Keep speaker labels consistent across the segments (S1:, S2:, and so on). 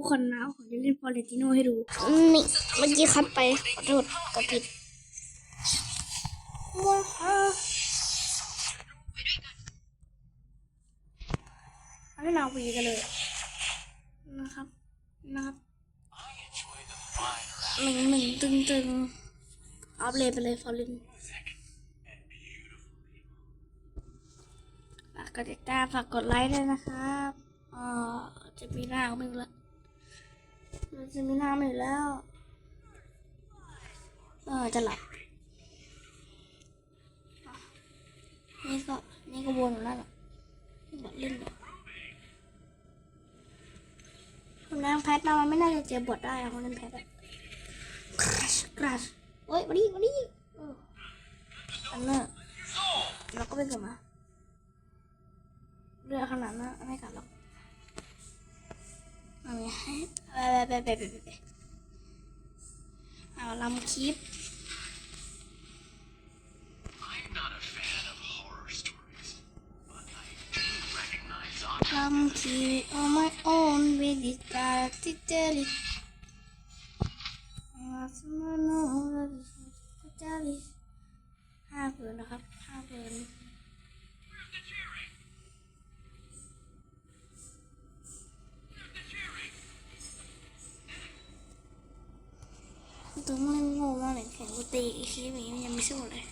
S1: ทุกคนนะผมจะเล่นฟอเรติโนให้ดู
S2: นี่เมื่อกี้คัดไปขอโทษกดผิดว้าว
S1: เอาเล่นเอาวีกันเลย นะครับ นะครับหนึ่งหนึ่งตึงตึงอัพเลยไปเลยฟอร์ลินฝากกดติดตามฝากกดไลค์ด้วยนะครับอ่าจะมีหน้าก็ไม่รู้ละ จะมีน้าไม่อยู่แล้ว เออจะหลับ นี่ก็ นี่ก็วนอยู่แล้วล่ะบอดเล่นแบบคนนั่งแพทนะมันไม่น่าจะเจอบทได้อะคนนั้นแพทกราชกราชเฮ้ยมาดิมาดิอออันเนอร์เราก็ไปกลับมาเรือขนาดนั้นไม่กลับหรอก ไปไปไปไปไปไปเอาลำคลิป
S3: I'm not a fan of horror stories, but I do recognize on
S1: Come keep on my own with this dark to tell it. tell it. ห้าเพินนะครับห้าเพิน ตัวมันโง่มากเลยแข่งกูตีอีกทีนี้มันยังไม่สู้เลย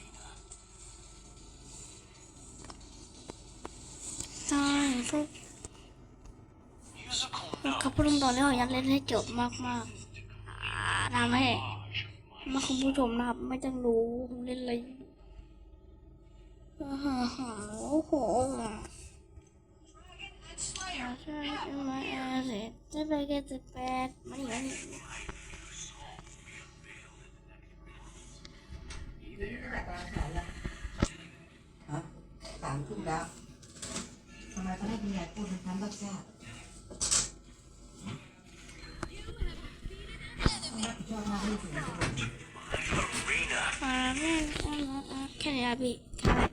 S1: ตายพวกเขาพูดตรงๆเลยว่าอยากเล่นให้จบมากๆาทำให้มาคุณผู้ชมนะครับไม่ต้องรู้เล่นอะไรอยู่อ่าฮะฮะโอ้โหใช่ไหมเสร็จจะไปแค่จะแปดมันอย่างนี้
S4: แล้วทำไมตอนแรกคุณยายพูดเป็นคำรับผิดชอบหน้าที่ถึง
S3: arena.
S1: อ่าแม่อ่าอ่าแค่นี้อะพี่แค่นี้